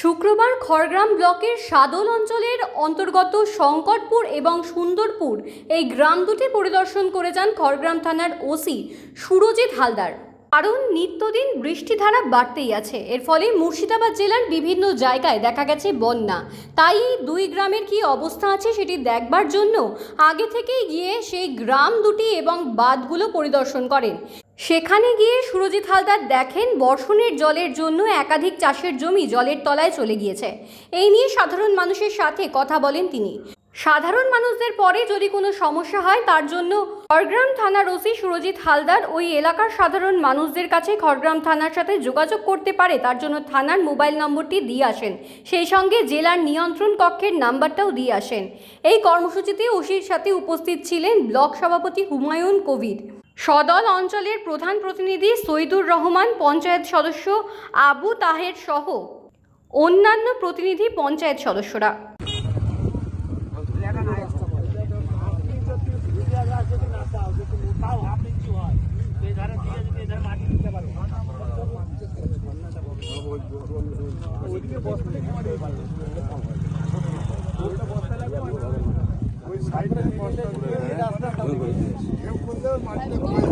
শুক্রবার খড়গ্রাম ব্লকের সাদল অঞ্চলের অন্তর্গত শঙ্করপুর এবং সুন্দরপুর এই গ্রাম দুটি পরিদর্শন করে যান খড়গ্রাম থানার ওসি সুরজিৎ হালদার। কারণ নিত্যদিন বৃষ্টিধারা বাড়তেই আছে। এর ফলে মুর্শিদাবাদ জেলার বিভিন্ন জায়গায় দেখা গেছে বন্যা। তাই দুই গ্রামের কি অবস্থা আছে সেটি দেখবার জন্য আগে থেকেই গিয়ে সেই গ্রাম দুটি এবং বাঁধগুলো পরিদর্শন করেন। সেখানে গিয়ে সুরজিৎ হালদার দেখেন বর্ষণের জলের জন্য একাধিক চাষের জমি জলের তলায় চলে গিয়েছে। এই নিয়ে সাধারণ মানুষের সাথে কথা বলেন তিনি। সাধারণ মানুষদের পরে যদি কোনো সমস্যা হয়, তার জন্য খড়গ্রাম থানার ওসি সুরজিৎ হালদার ওই এলাকার সাধারণ মানুষদের কাছে খড়গ্রাম থানার সাথে যোগাযোগ করতে পারে। তার জন্য থানার মোবাইল নম্বরটি দিয়ে আসেন। সেই সঙ্গে জেলার নিয়ন্ত্রণ কক্ষের নাম্বারটাও দিয়ে আসেন। এই কর্মসূচিতে ওসির সাথে উপস্থিত ছিলেন ব্লক সভাপতি হুমায়ুন কবির। সদল অঞ্চলের প্রধান প্রতিনিধি সৈদুর রহমান, পঞ্চায়েত সদস্য আবু তাহের সহ অন্যান্য প্রতিনিধি পঞ্চায়েত সদস্যরা। Một lần mà.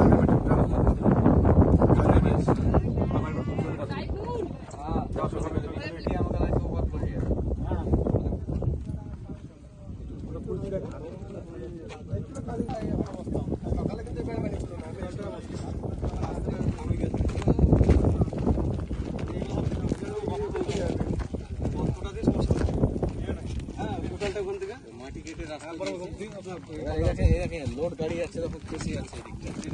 মাটি কেটে রাখা লোড গাড়ি যাচ্ছে তখন খুশি আছে এদিকটা ঠিক